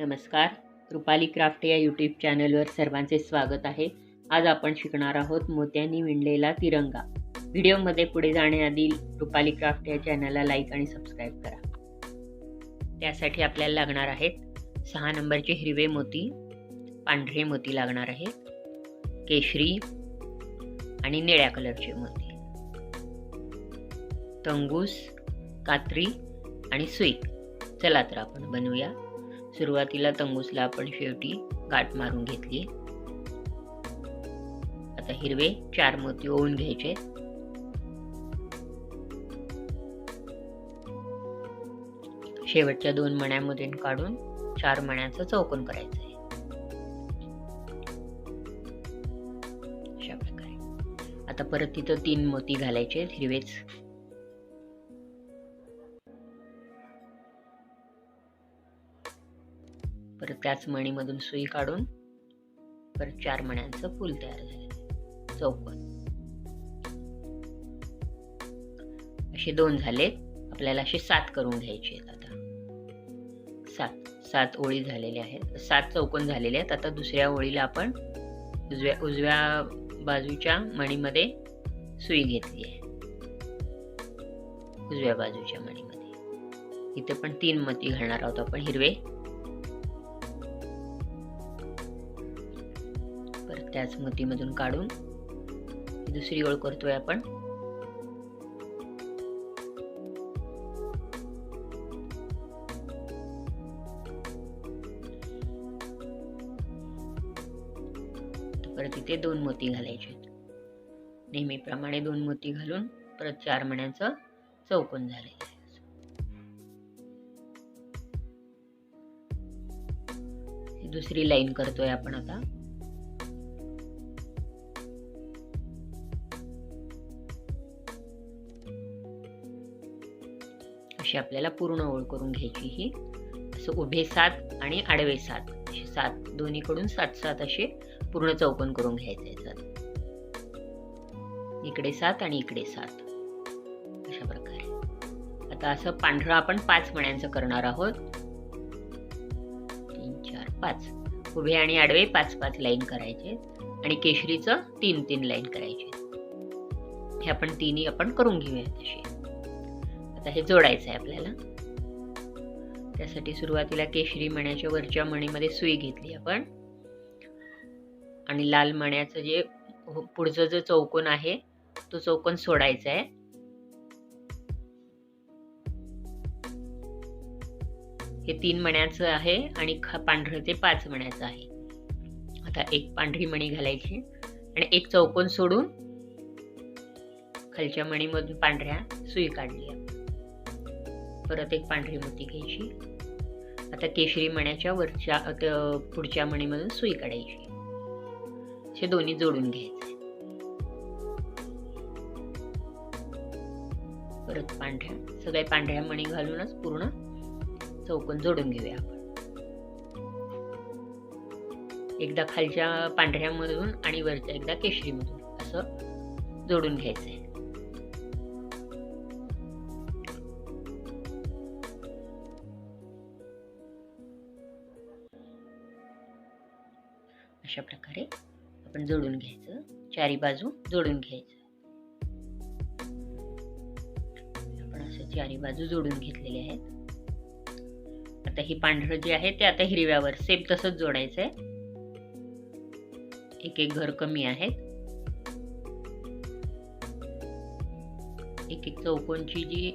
नमस्कार. रुपाली क्राफ्ट या यूट्यूब चॅनलवर सर्वांचे स्वागत आहे. आज आपण शिकणार आहोत मोत्यांनी विणलेला तिरंगा. व्हिडिओमध्ये पुढे जाण्याआधी रुपाली क्राफ्ट या चॅनलला लाईक आणि सबस्क्राईब करा. त्यासाठी आपल्याला लागणार आहेत सहा नंबरचे हिरवे मोती पांढरे मोती लागणार आहेत केशरी आणि निळ्या कलरचे मोती. तंगूस कात्री आणि सुई चला तर आपण बनवूया. सुरुवातीला तंगूसला आपण शेवटी गाठ मारून घेतली. आता हिरवे चार मोती ओवून घ्यायचे. शेवटच्या दोन मण्यामध्ये काढून चार मण्याचं चौकोन करायचं आहे अशा प्रकारे. आता परत तिथं तीन मोती घालायचे हिरवेच. त्याच मणीमधून सुई काढून परत चार मण्यांचं फूल तयार झालं चौकोन. असे दोन झाले. आपल्याला असे सात करून घ्यायचे आहेत आता. सात सात ओळी झालेल्या आहेत. सात चौकोन झालेले आहेत. आता दुसऱ्या ओळीला आपण उजव्या उजव्या बाजूच्या मणीमध्ये सुई घेतली आहे. उजव्या बाजूच्या मणीमध्ये. इथे पण तीन मती घालणार आहोत आपण. हिरवे त्याच मोतीमधून काढून दुसरी ओळ करतोय आपण. परत इथे दोन मोती घालायचे नेहमीप्रमाणे दोन मोती घालून परत चार मण्याचं चौकोन झालेलं आहे दुसरी लाईन करतोय आपण आता. अशी आपल्याला पूर्ण ओळ करून घ्यायची ही. असं उभे सात आणि आडवे सात. असे सात दोन्हीकडून सात सात असे पूर्ण चौकोन करून घ्यायचे याच्यात इकडे सात आणि इकडे सात. अशा प्रकारे. आता असं पांढरं आपण पाच मण्यांचं करणार आहोत. तीन चार पाच. उभे आणि आडवे पाच पाच लाईन करायचे. आणि केशरीचं तीन तीन लाईन करायचे. हे आपण तिन्ही आपण करून घेऊया तशी आता हे जोडायचं आहे आपल्याला. त्यासाठी सुरुवातीला केशरी मण्याच्या वरच्या मणीमध्ये सुई घेतली आपण. आणि लाल मण्याचं जे हो, पुढचं जो चौकोन आहे तो चौकोन सोडायचा आहे. हे तीन मण्याचं आहे आणि पांढरं ते पाच मण्याचं आहे. आता एक पांढरी मणी घालायची आणि एक चौकोन सोडून खालच्या मणीमधून पांढऱ्या सुई काढली आहे परत एक पांढरी मोती घ्यायची. आता केशरी मण्याच्या वरच्या पुढच्या मणीमधून सुई काढायची. हे दोन्ही जोडून घ्यायचे. परत पांढऱ्या सगळ्या पांढऱ्या मणी घालूनच पूर्ण चौकोन जोडून घेऊया आपण. एकदा खालच्या पांढऱ्यामधून आणि वरच्या एकदा केशरीमधून असं जोडून घ्यायचंय. प्रकारे आपण जोडून घ्यायचं. चारी बाजू जोडून घ्यायचं. आपण असं चारी बाजू जोडून घेतलेले आहेत. आता ही पांढरं जे आहे ते आता हिरव्यावर सेम तसंच जोडायचं आहे एक एक घर कमी आहेत. एक एक चौकोनची जी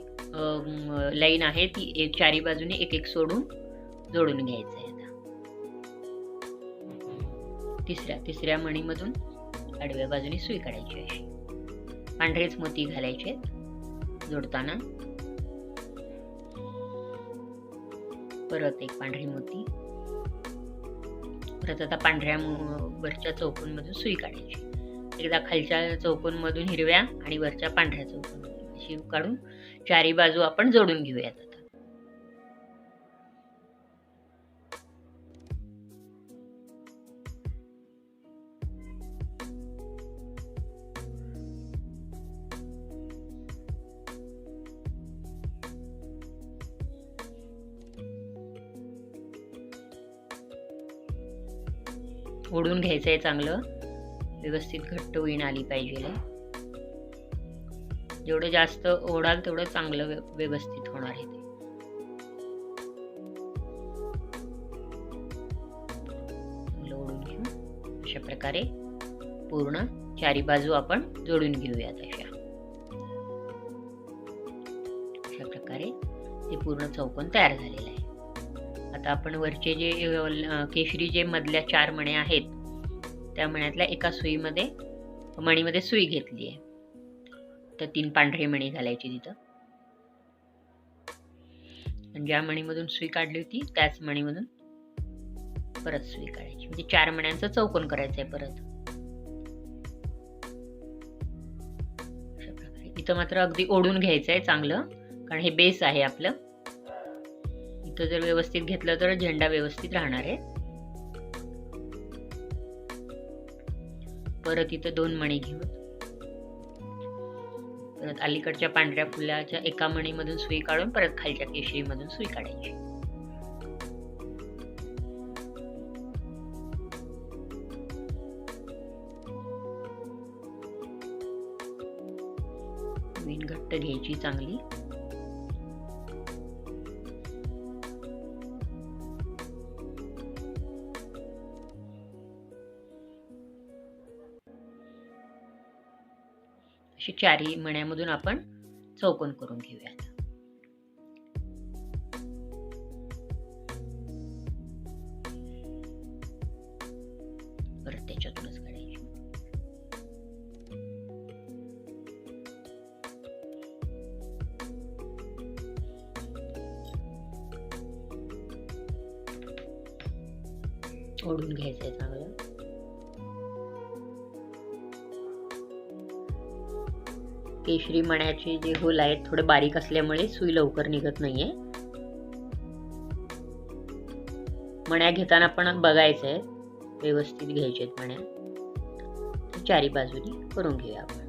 लाईन आहे ती एक चारी बाजूने एक एक सोडून जोडून घ्यायचं आहे तिसऱ्या तिसऱ्या मणीमधून आडव्या बाजूने सुई काढायची अशी. पांढरेच मोती घालायचे जोडताना. परत एक पांढरी मोती. परत आता पांढऱ्या वरच्या चौकोनमधून सुई काढायची एकदा खालच्या चौकोनमधून हिरव्या आणि वरच्या पांढऱ्या चौकोन अशी काढून चारी बाजू आपण जोडून घेऊयात ओढून घ्यायचं आहे चांगलं. व्यवस्थित घट्ट विण आली पाहिजे. जेवढं जास्त ओढाल तेवढं चांगलं व्यवस्थित होणार आहे ते. ओढून घेऊ. अशा प्रकारे पूर्ण चारी बाजू आपण जोडून घेऊयात अशा. अशा प्रकारे ते पूर्ण चौकोन तयार झालेलं आहे. आता आपण वरचे जे केशरी जे मधल्या चार मणे आहेत त्या मण्यातल्या एका सुईमध्ये मणीमध्ये सुई घेतली आहे. तर तीन पांढरी मणी घालायची तिथं. ज्या मणीमधून सुई काढली होती त्याच मणीमधून परत सुई काढायची. म्हणजे चार मण्यांचं चौकोन करायचं आहे परत इथं मात्र अगदी ओढून घ्यायचं आहे चांगलं कारण हे बेस आहे आपलं. तो जर व्यवस्थित घेतलं तर झेंडा व्यवस्थित राहणार आहे. परत इथं दोन मणी घेऊ. परत अलीकडच्या पांढऱ्या फुलाच्या एका मणीमधून सुई काढून परत खालच्या केशरीमधून सुई काढायची. घट्ट घ्यायची चांगली. अशी चारी मण्यामधून आपण चौकोन करून घेऊयात. मण्याचे जे होल आहेत थोडे बारीक असल्यामुळे सुई लवकर निघत नाहीये. मण्या घेताना पण बघायचं आहे व्यवस्थित घ्यायचे आहेत मण्या चारी बाजूनी करून घेऊया आपण.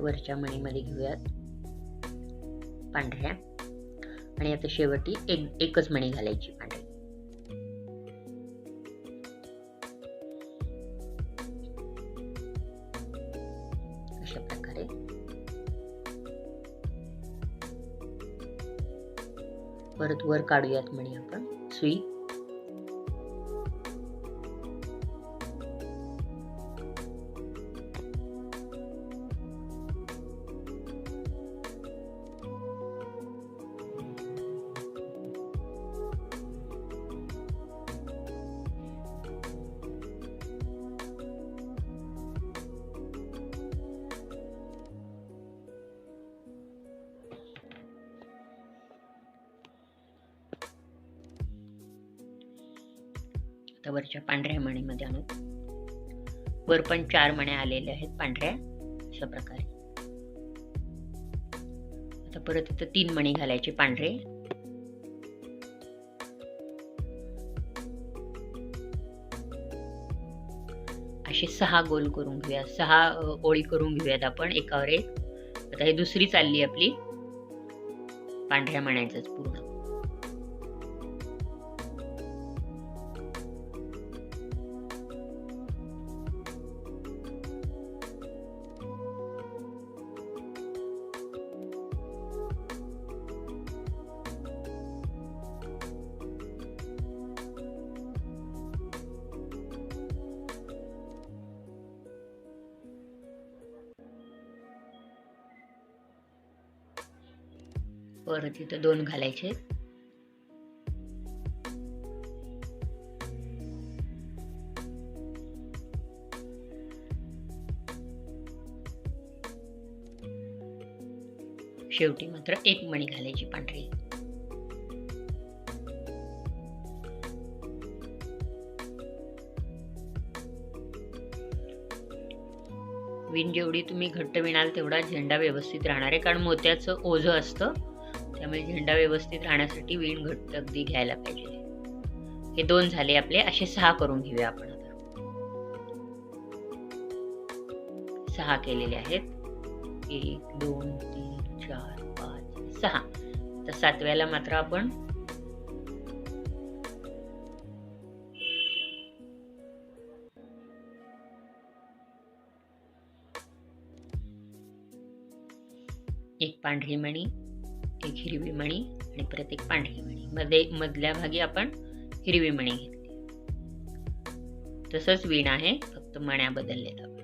वरच्या मणीमध्ये घेऊयात पांढऱ्या. आणि आता शेवटी एक एकच मणी घालायची पांढरी. अशा प्रकारे. परत वर काढूयात म्हणे आपण. सुई. आता वरच्या पांढऱ्या मणीमध्ये आणू वर पण चार मण्या आलेल्या आहेत पांढऱ्या अशा प्रकारे. आता परत इथं तीन मणी घालायचे पांढरे. असे सहा गोल करून घेऊया. सहा ओळी करून घेऊयात आपण एकावर एक. आता ही दुसरी चालली आपली. पांढऱ्या मण्याचंच पूर्ण. परत इथं दोन घालायचे. शेवटी मात्र एक मणी घालायची पांढरी. विण जेवढी तुम्ही घट्ट विणाल तेवढा झेंडा व्यवस्थित राहणार आहे कारण मोत्याचं ओझं असतं. त्यामुळे झेंडा व्यवस्थित राहण्यासाठी विण घट्ट अगदी घ्यायला पाहिजे. हे दोन झाले आपले असे सहा करून घेऊया आपण आता. सहा केलेले आहेत. एक दोन तीन चार पाच सहा. तर सातव्याला मात्र आपण एक पांढरी मणी एक हिरवी मणी आणि परत एक पांढरी मणी मध्ये मधल्या भागी आपण हिरवी मणी घेतली. तसंच वीण आहे फक्त मण्या बदललेत आपण.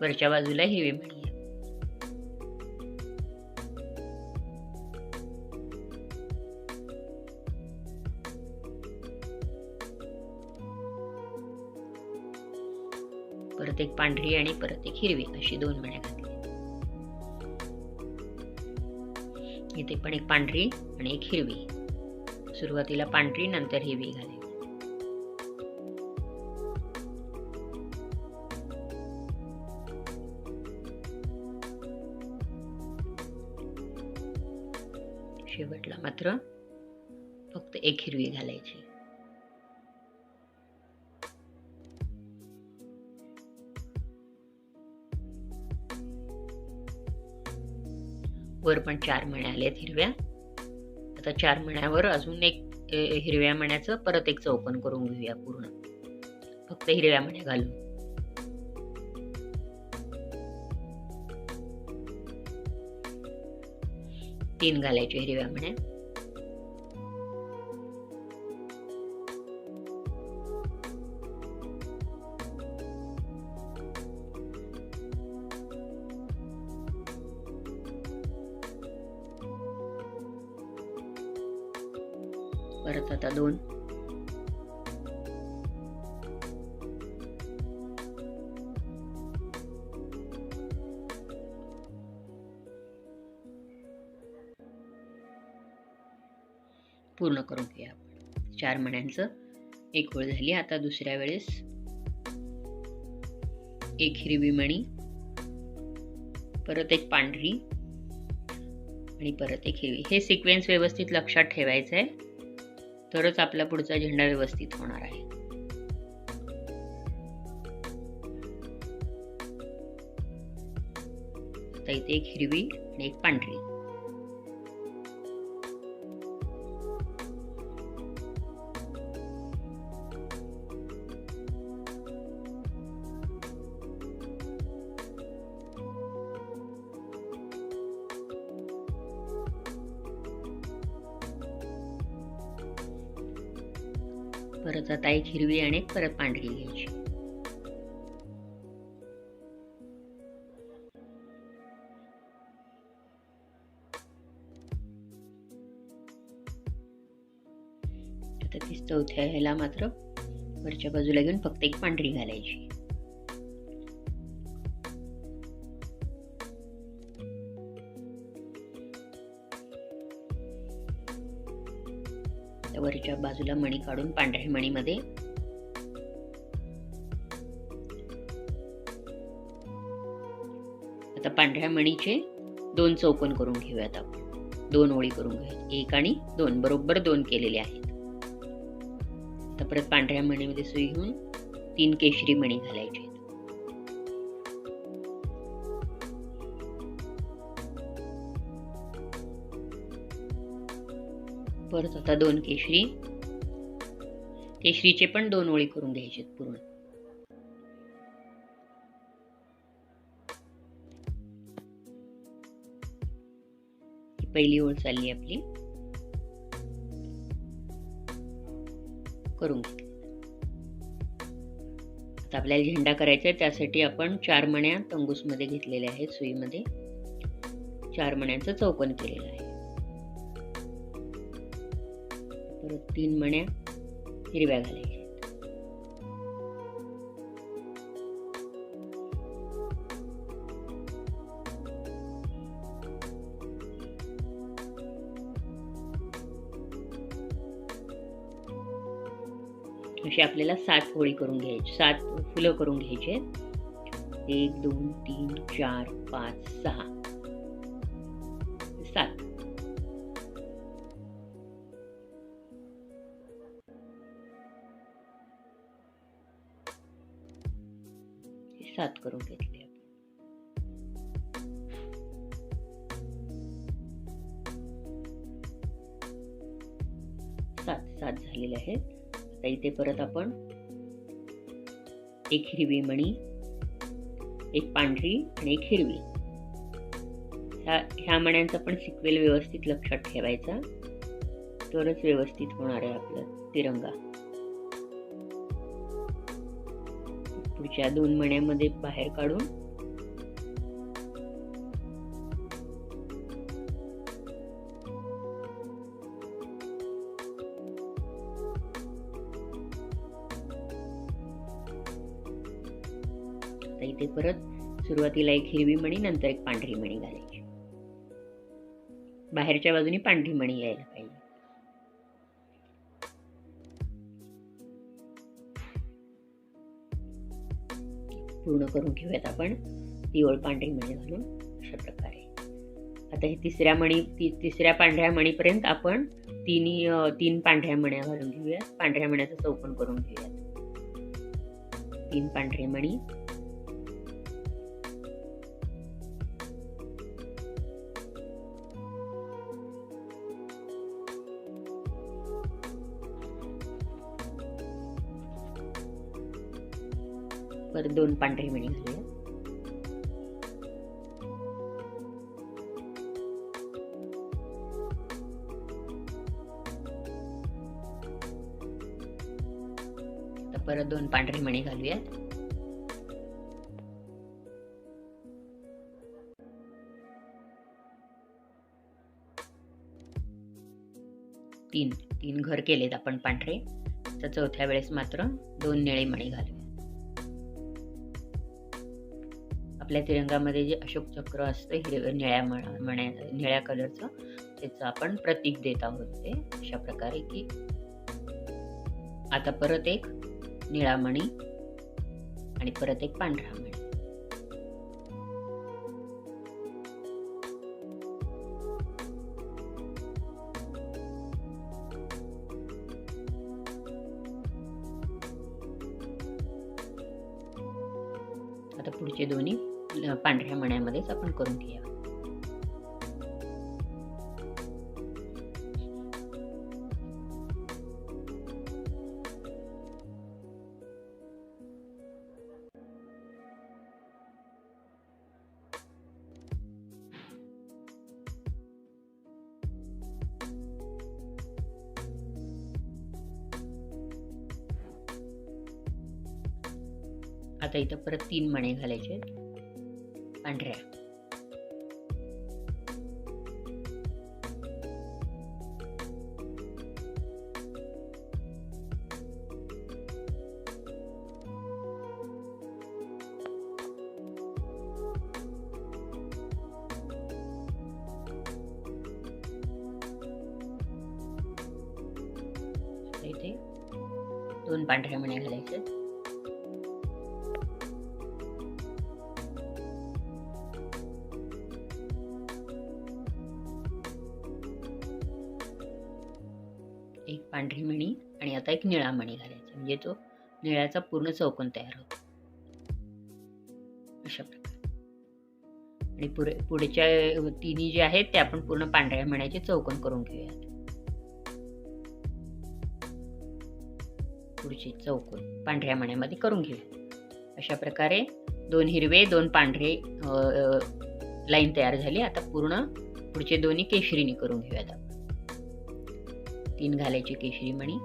वरच्या बाजूला हिरवी मणी आहे. परत एक पांढरी आणि परत एक हिरवी अशी दोन मण्या घातली इथे पण एक पांढरी आणि एक हिरवी. सुरुवातीला पांढरी नंतर हिरवी घालायची. शेवटला मात्र फक्त एक हिरवी घालायची. वर पण चार मण्या आल्यात हिरव्या. आता चार मण्यावर अजून एक हिरव्या मण्याचं परत एक चौकन करून घेऊया पूर्ण. फक्त हिरव्या मण्या घालून. तीन घालायचे हिरव्या मण्या. मण्यांचं एक ओळ झाली आता दुसऱ्या वेळेस. एक हिरवी मणी. परत एक पांढरी. आणि परत एक हिरवी. हे सिक्वेन्स व्यवस्थित लक्षात ठेवायचं आहे तरच आपला पुढचा झेंडा व्यवस्थित होणार आहे. आता इथे एक हिरवी आणि एक पांढरी. हिरवी आणि परत पांढरी घ्यायची. आता ती चौथ्या ह्याला मात्र वरच्या बाजूला घेऊन फक्त एक पांढरी घालायची. वरच्या बाजूला मणी काढून पांढऱ्या मणीमध्ये पांढऱ्या मणीचे दोन चौकोन करून घेऊयात आपण. दोन ओळी करून घेऊयात. एक आणि दोन. बरोबर दोन केलेले आहेत. आता परत पांढऱ्या मणीमध्ये सुई घेऊन तीन केशरी मणी घालायचे परत आता दोन केशरी. केशरीचे पण दोन ओळी करून घ्यायचे पूर्ण. पहिली ओळ चालली आपली. करून आता आपल्याला झेंडा करायचा आहे त्यासाठी आपण चार मण्या तंगूसमध्ये घेतलेल्या आहेत सुईमध्ये. चार मण्यांचं चौकन केलेलं आहे. परत तीन मण्या हिरव्या घालायच्या. अशी आपल्याला सात होळी करून घ्यायची सात फुलं करून घ्यायची आहेत. एक दोन तीन चार पाच सहा. सात. सात करून आता परत आपण एक हिरवी मणी एक पांढरी आणि एक हिरवी. ह्या ह्या मण्यांचा पण सिक्वेल व्यवस्थित लक्षात ठेवायचा. तरच व्यवस्थित होणार आहे आपलं तिरंगा. पुढच्या दोन मण्यामध्ये बाहेर काढून सुरुवातीला एक हिरवी मणी नंतर एक पांढरी मणी घालायची. बाहेरच्या बाजूने पांढरी मणी यायला पाहिजे. पूर्ण करून घेऊयात आपण. पिवळ पांढरी मणी घालून अशा प्रकारे. आता हे तिसऱ्या मणी ती तिसऱ्या पांढऱ्या मणीपर्यंत आपण तिन्ही तीन पांढऱ्या मण्या घालून घेऊयात. पांढऱ्या मण्याचं चौकन करून घेऊयात. तीन पांढरी मणी. परत दोन पांढरी मणी घालूया परत दोन पांढरी मणी घालूयात. तीन तीन घर केलेत आपण पांढरे. तर चौथ्या वेळेस मात्र दोन निळे मणी घालूया आपल्या तिरंगामध्ये जे अशोक चक्र असतं हिरव्या निळ्या मण्या निळ्या कलरचं त्याचं आपण प्रतीक देत आहोत ते अशा प्रकारे की आता परत एक निळा मणी आणि परत एक पांढरा मणी. आता इथं परत तीन मणे घालायचे पांढऱ्या. निळ्याचा पूर्ण चौकोन तयार होतो. अशा प्रकारे. आणि पुढे पुढच्या तिन्ही जे आहेत ते आपण पूर्ण पांढऱ्या मण्याचे चौकोन करून घेऊयात. पुढचे चौकोन पांढऱ्या मण्यामध्ये करून घेऊया अशा प्रकारे दोन हिरवे दोन पांढरे लाईन तयार झाली. आता पूर्ण पुढचे दोन्ही केशरीने करून घेऊयात आपण. तीन घालायची केशरी मणी.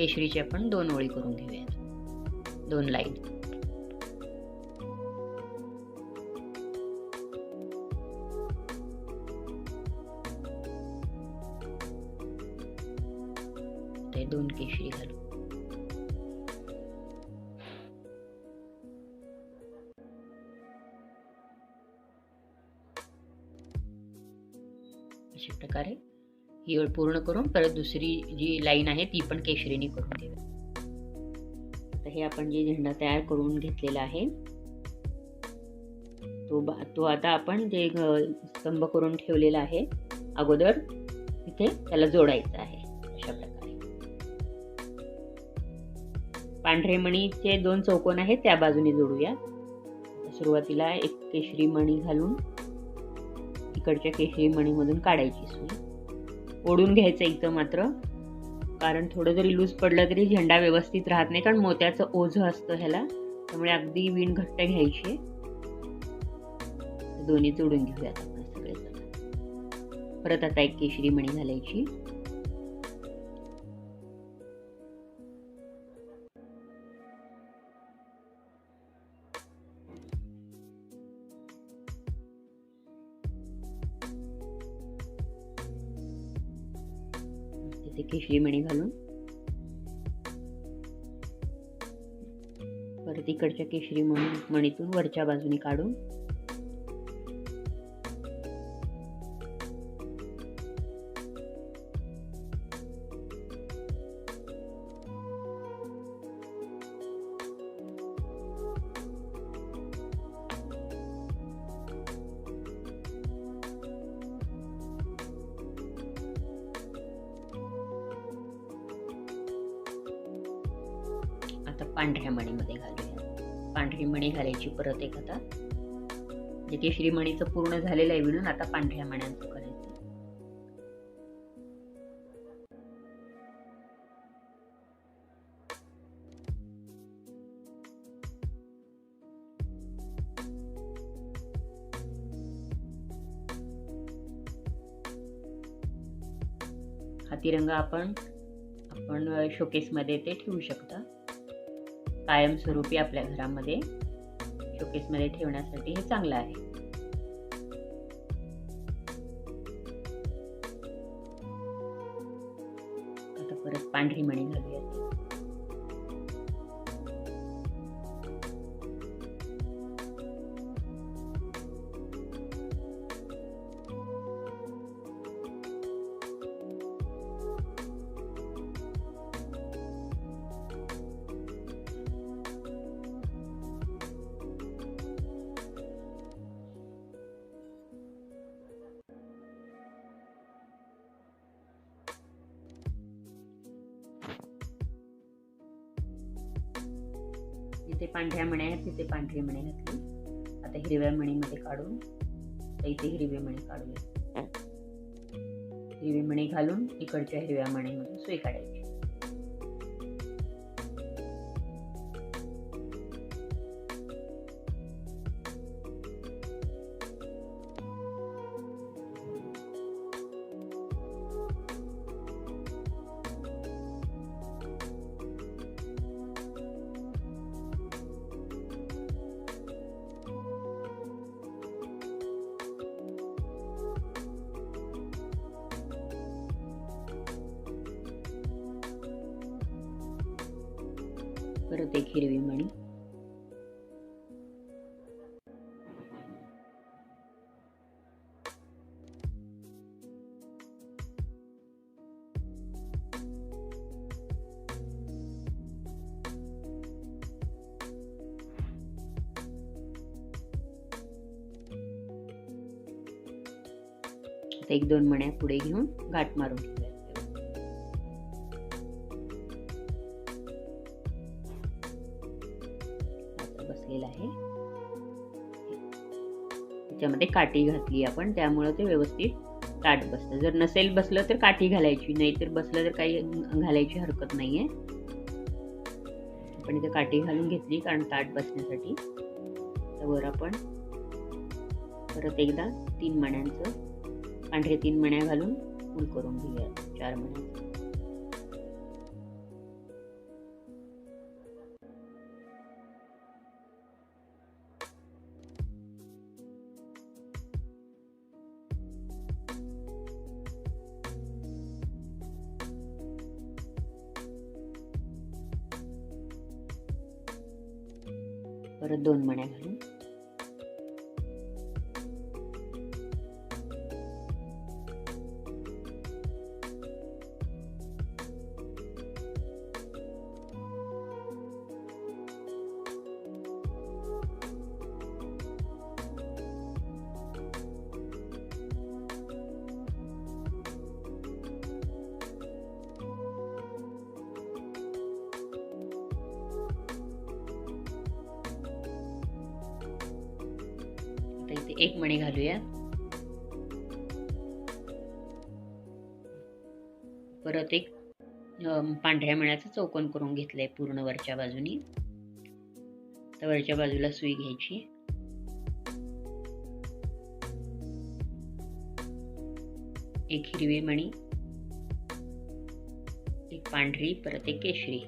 केशरीचे आपण दोन ओळी करून घेऊयात. दोन लाईन. ते दोन केशरी घालू. अशा प्रकारे ही ओळ पूर्ण करून परत दुसरी जी लाईन आहे ती पण केशरीने करून देऊ तर हे आपण जे झेंडा तयार करून घेतलेला आहे तो बा तो आता आपण जे स्तंभ करून ठेवलेला आहे अगोदर तिथे त्याला जोडायचा आहे अशा प्रकारे. पांढरे मणीचे दोन चौकोन आहेत त्या बाजूने जोडूया. सुरुवातीला एक केशरी मणी घालून इकडच्या केशरी मणीमधून काढायची सुरू ओढून घ्यायचं एकदम मात्र. कारण थोडं जरी लूज पडलं तरी झेंडा व्यवस्थित राहत नाही कारण मोत्याचं ओझं असतं ह्याला. त्यामुळे अगदी विण घट्ट घ्यायची. दोन्ही जोडून घेऊयात आपण सगळे परत आता एक केशरी मणी घालायची. केशरी मणी घालून. परत इकडच्या केशरी मणी मणीतून वरच्या बाजूने काढून. आता पांढऱ्या मणीमध्ये घालूया. पांढरी मणी घालायची परत एक आता जे केशरी मणीचं पूर्ण झालेलं आहे म्हणून आता पांढऱ्या मण्यांचं करायचं. हा तिरंगा आपण आपण शोकेसमध्ये ते ठेवू शकता. कायमस्वरूपी आपल्या घरामध्ये शोकेसमध्ये ठेवण्यासाठी हे चांगलं आहे. आता परत पांढरी मणी घालूया जिथे पांढऱ्या मण्या आहेत तिथे पांढरी मणी घातली. आता हिरव्या मणीमध्ये काढून इथे हिरवी मणी काढूया. हिरवी मणी घालून इकडच्या हिरव्या मणीमध्ये सुई काढायची. परत एक हिरवी मणी. एक दोन मण्या पुढे घेऊन गाठ मारून घेऊया. आता आहे. त्याच्यामध्ये काठी घातली आपण त्यामुळे ते व्यवस्थित ताट बसतं. जर नसेल बसलं तर काठी घालायची नाही तर बसलं तर काही घालायची हरकत नाही आहे आपण इथे काठी घालून घेतली कारण ताट बसण्यासाठी. त्यावर आपण परत एकदा तीन मण्यांचं पांढरे तीन मण्या घालून फुल करून घेऊया चार मण्यांचं परत दोन मण्या घालून. पांढऱ्या मण्याचा चौकोन करून घेतलंय पूर्ण वरच्या बाजूनी. तर वरच्या बाजूला सुई घ्यायची. एक हिरवी मणी. एक पांढरी परत एक केशरी.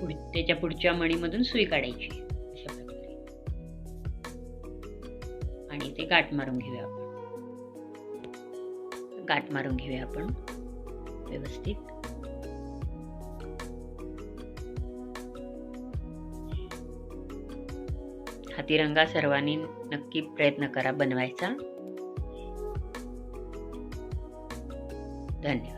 पुढ- त्याच्या पुढच्या मणीमधून सुई काढायची. अशा प्रकारे. आणि ते गाठ मारून घेऊया आपण. काट मारून घेऊया आपण. व्यवस्थित. हा तिरंगा सर्वांनी नक्की प्रयत्न करा बनवायचा. धन्यवाद.